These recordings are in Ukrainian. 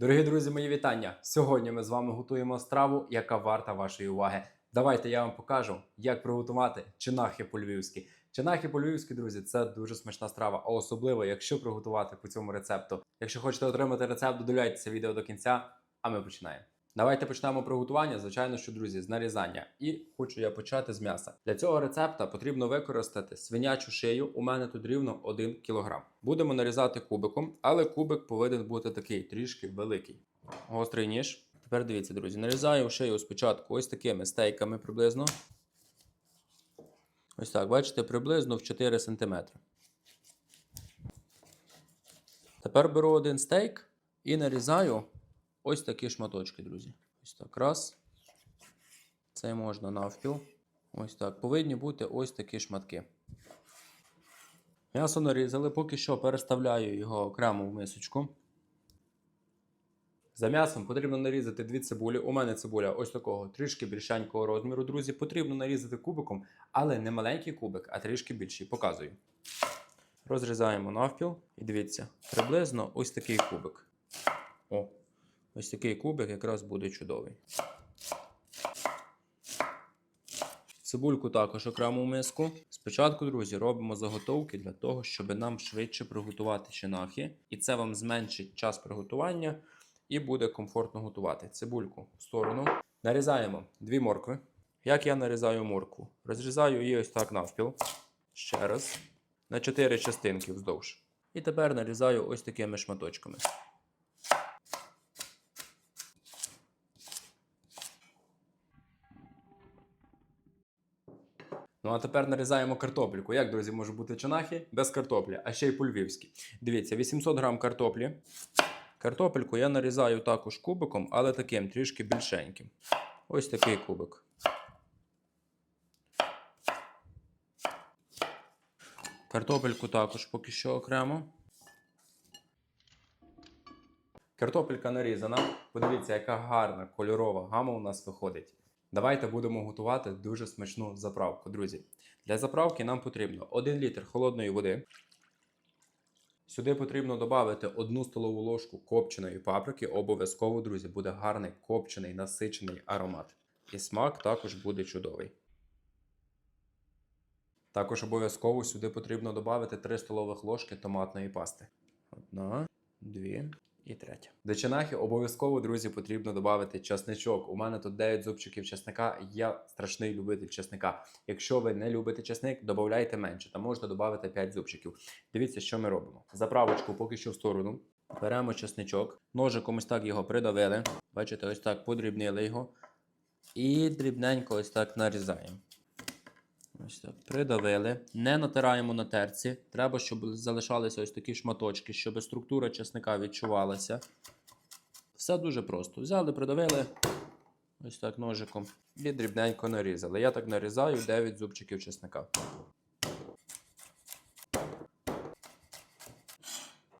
Дорогі друзі, мої вітання! Сьогодні ми з вами готуємо страву, яка варта вашої уваги. Давайте я вам покажу, як приготувати чинахи по-львівськи. Чинахи по-львівськи, друзі, це дуже смачна страва, а особливо, якщо приготувати по цьому рецепту. Якщо хочете отримати рецепт, додивляйтеся відео до кінця, а ми починаємо. Давайте почнемо приготування, звичайно, що друзі, з нарізання. І хочу я почати з м'яса. Для цього рецепта потрібно використати свинячу шию. У мене тут рівно 1 кг. Будемо нарізати кубиком, але кубик повинен бути такий трішки великий. Гострий ніж. Тепер дивіться, друзі, нарізаю шию спочатку ось такими стейками приблизно. Ось так, бачите, приблизно в 4 см. Тепер беру один стейк і нарізаю ось такі шматочки, друзі. Ось так. Раз. Це можна навпіл. Ось так. Повинні бути ось такі шматки. М'ясо нарізали, поки що переставляю його окремо в мисочку. За м'ясом потрібно нарізати дві цибулі. У мене цибуля ось такого трішки більшенького розміру, друзі. Потрібно нарізати кубиком, але не маленький кубик, а трішки більший. Показую. Розрізаємо навпіл і дивіться, приблизно ось такий кубик. О, ось такий кубик якраз буде чудовий. Цибульку також окремо в миску. Спочатку, друзі, робимо заготовки для того, щоб нам швидше приготувати чинахи. І це вам зменшить час приготування і буде комфортно готувати. Цибульку в сторону. Нарізаємо дві моркви. Як я нарізаю моркву? Розрізаю її ось так навпіл. Ще раз. На 4 частинки вздовж. І тепер нарізаю ось такими шматочками. Ну а тепер нарізаємо картопельку. Як, друзі, може бути чинахи? Без картоплі, а ще й по-львівськи. Дивіться, 800 грам картоплі. Картопельку я нарізаю також кубиком, але таким трішки більшеньким. Ось такий кубик. Картопельку також поки що окремо. Картопелька нарізана. Подивіться, яка гарна кольорова гама у нас виходить. Давайте будемо готувати дуже смачну заправку, друзі. Для заправки нам потрібно 1 літр холодної води. Сюди потрібно додати 1 столову ложку копченої паприки. Обов'язково, друзі, буде гарний копчений насичений аромат. І смак також буде чудовий. Також обов'язково сюди потрібно додати 3 столових ложки томатної пасти. Одна, дві і третя. До чинахи обов'язково, друзі, потрібно додати чесничок. У мене тут 9 зубчиків чесника. Я страшний любитель чесника. Якщо ви не любите чесник, додайте менше, та можна додати 5 зубчиків. Дивіться, що ми робимо. Заправочку поки що в сторону. Беремо чесничок, ножиком ось так його придавили. Бачите, ось так подрібнили його. І дрібненько ось так нарізаємо. Ось так, придавили. Не натираємо на терці. Треба, щоб залишалися ось такі шматочки, щоб структура чесника відчувалася. Все дуже просто. Взяли, придавили ось так ножиком і дрібненько нарізали. Я так нарізаю 9 зубчиків чесника.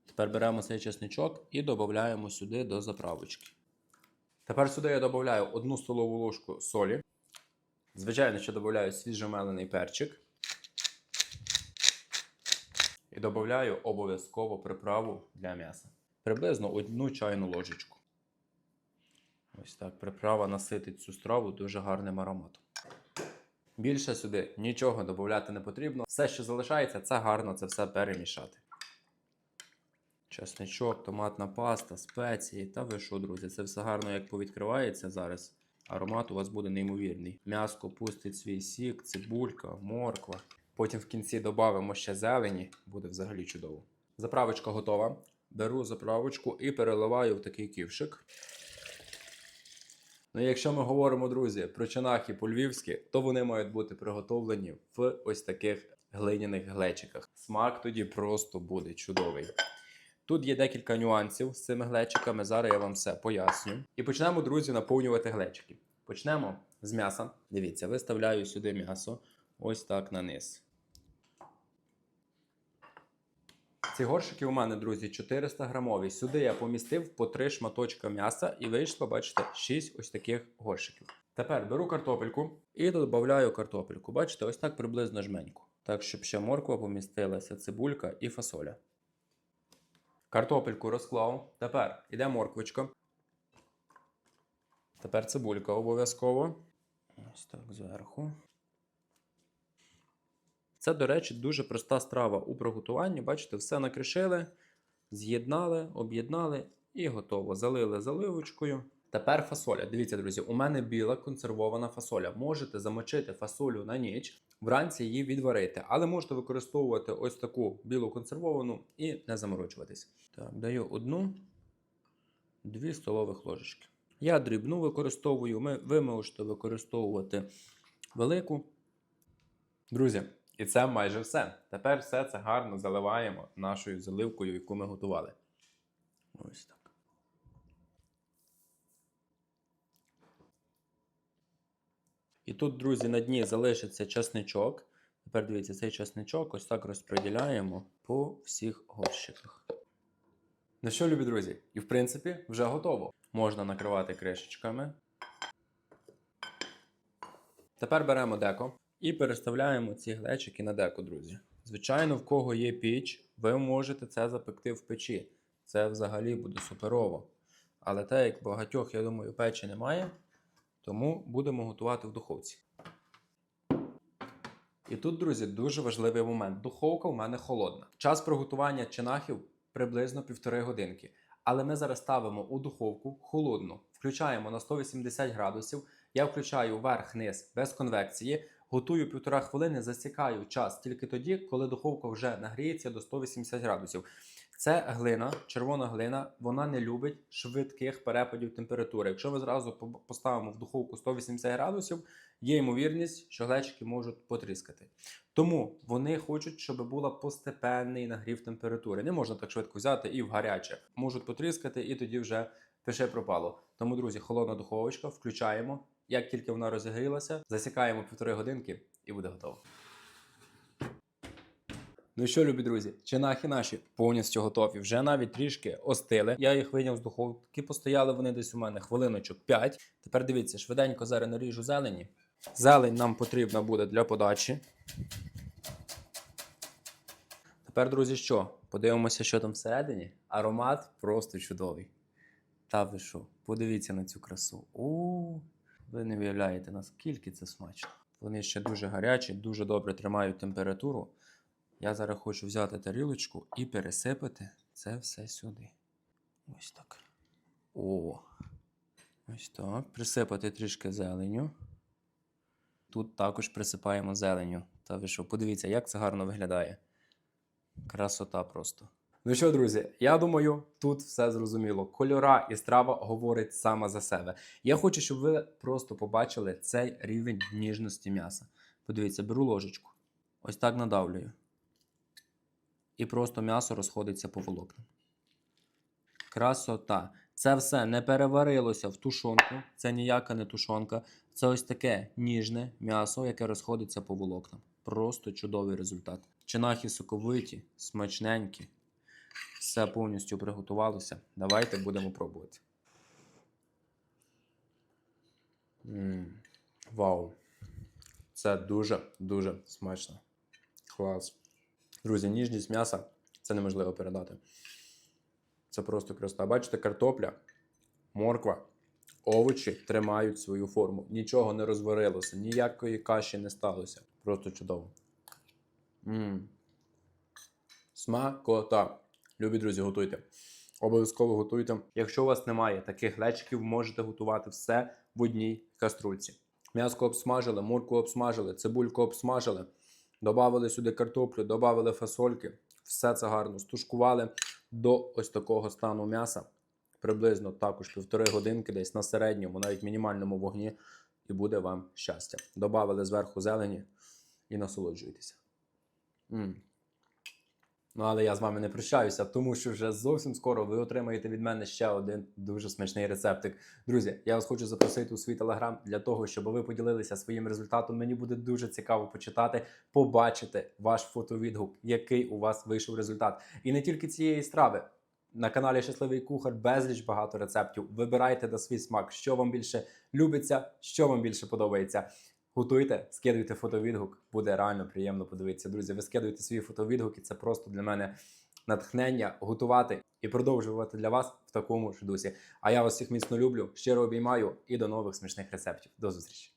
Тепер беремо цей чесничок і додаємо сюди до заправочки. Тепер сюди я додаю 1 столову ложку солі. Звичайно, що додаю свіжомелений перчик. І додаю обов'язково приправу для м'яса. Приблизно одну чайну ложечку. Ось так. Приправа наситить цю страву дуже гарним ароматом. Більше сюди нічого додати не потрібно. Все, що залишається, це гарно це все перемішати. Чесничок, томатна паста, спеції. Та ви що, друзі, це все гарно як повідкривається зараз. Аромат у вас буде неймовірний. М'яско пустить свій сік, цибулька, морква. Потім в кінці додамо ще зелені, буде взагалі чудово. Заправочка готова. Беру заправочку і переливаю в такий ківшик. Ну, якщо ми говоримо, друзі, про чинахи по-львівськи, то вони мають бути приготовлені в ось таких глиняних глечиках. Смак тоді просто буде чудовий. Тут є декілька нюансів з цими глечиками. Зараз я вам все поясню. І почнемо, друзі, наповнювати глечики. Почнемо з м'яса. Дивіться, виставляю сюди м'ясо ось так на низ. Ці горшики у мене, друзі, 400 грамові. Сюди я помістив по 3 шматочка м'яса і вийшло, бачите, 6 ось таких горшиків. Тепер беру картопельку і додаю картопельку. Бачите, ось так приблизно жменьку. Так, щоб ще морква помістилася, цибулька і фасоля. Картопельку розклав. Тепер іде морквочка. Тепер цибулька обов'язково. Ось так зверху. Це, до речі, дуже проста страва у приготуванні. Бачите, все накришили, з'єднали, об'єднали і готово. Залили заливочкою. Тепер фасоля. Дивіться, друзі, у мене біла консервована фасоля. Можете замочити фасолю на ніч, вранці її відварити, але можете використовувати ось таку білу консервовану і не заморочуватись. Так, даю одну, дві столових ложечки. Я дрібну використовую, ми, ви можете використовувати велику. Друзі, і це майже все. Тепер все це гарно заливаємо нашою заливкою, яку ми готували. Ось так. І тут, друзі, на дні залишиться часничок. Тепер дивіться, цей часничок ось так розподіляємо по всіх горщиках. Ну що, любі друзі, і в принципі вже готово. Можна накривати кришечками. Тепер беремо деко і переставляємо ці глечики на деко, друзі. Звичайно, в кого є піч, ви можете це запекти в печі. Це взагалі буде суперово. Але те, як багатьох, я думаю, печі немає, тому будемо готувати в духовці. І тут, друзі, дуже важливий момент. Духовка в мене холодна. Час приготування чинахів приблизно півтори годинки. Але ми зараз ставимо у духовку холодну, включаємо на 180 градусів. Я включаю верх-низ без конвекції, готую півтора хвилини, засікаю час тільки тоді, коли духовка вже нагріється до 180 градусів. Це глина, червона глина, вона не любить швидких перепадів температури. Якщо ми зразу поставимо в духовку 180 градусів, є ймовірність, що глечики можуть потріскати. Тому вони хочуть, щоб був постепенний нагрів температури. Не можна так швидко взяти і в гаряче. Можуть потріскати, і тоді вже пише пропало. Тому, друзі, холодна духовочка, включаємо. Як тільки вона розігрілася, засікаємо півтори годинки і буде готово. Ну що, любі друзі, чинахи наші повністю готові. Вже навіть трішки остили. Я їх вийняв з духовки, постояли вони десь у мене хвилиночок 5. Тепер дивіться, швиденько зараз наріжу зелені. Зелень нам потрібна буде для подачі. Тепер, друзі, що? Подивимося, що там всередині. Аромат просто чудовий. Та ви що? Подивіться на цю красу. Уявляєте, наскільки це смачно. Вони ще дуже гарячі, дуже добре тримають температуру. Я зараз хочу взяти тарілочку і пересипати це все сюди. Ось так. О. Ось так. Присипати трішки зеленю. Тут також присипаємо зеленю. Та ви що, подивіться, як це гарно виглядає. Красота просто. Ну що, друзі, я думаю, тут все зрозуміло. Кольора і страва говорить сама за себе. Я хочу, щоб ви просто побачили цей рівень ніжності м'яса. Подивіться, беру ложечку. Ось так надавлюю. І просто м'ясо розходиться по волокнам. Красота. Це все не переварилося в тушонку. Це ніяка не тушонка. Це ось таке ніжне м'ясо, яке розходиться по волокнам. Просто чудовий результат. Чинахи соковиті, смачненькі. Все повністю приготувалося. Давайте будемо пробувати. м Вау! Це дуже-дуже смачно. Клас. Друзі, ніжність м'яса це неможливо передати. Це просто красота. Бачите, картопля, морква, овочі тримають свою форму. Нічого не розварилося, ніякої каші не сталося. Просто чудово. м Смакота. Любі друзі, готуйте. Обов'язково готуйте. Якщо у вас немає таких глечиків, можете готувати все в одній каструльці. М'яско обсмажили, морку обсмажили, цибульку обсмажили. Добавили сюди картоплю, додали фасольки. Все це гарно стушкували до ось такого стану м'яса. Приблизно також півтори годинки, десь на середньому, навіть мінімальному вогні, і буде вам щастя. Добавили зверху зелені і насолоджуйтеся. м Ну, але я з вами не прощаюся, тому що вже зовсім скоро ви отримаєте від мене ще один дуже смачний рецептик. Друзі, я вас хочу запросити у свій телеграм для того, щоб ви поділилися своїм результатом. Мені буде дуже цікаво почитати, побачити ваш фотовідгук, який у вас вийшов результат. І не тільки цієї страви. На каналі Щасливий Кухар безліч багато рецептів. Вибирайте на свій смак, що вам більше любиться, що вам більше подобається. Готуйте, скидуйте фотовідгук, буде реально приємно подивитися. Друзі, ви скидуєте свої фотовідгуки, це просто для мене натхнення готувати і продовжувати для вас в такому ж дусі. А я вас всіх міцно люблю, щиро обіймаю і до нових смішних рецептів. До зустрічі!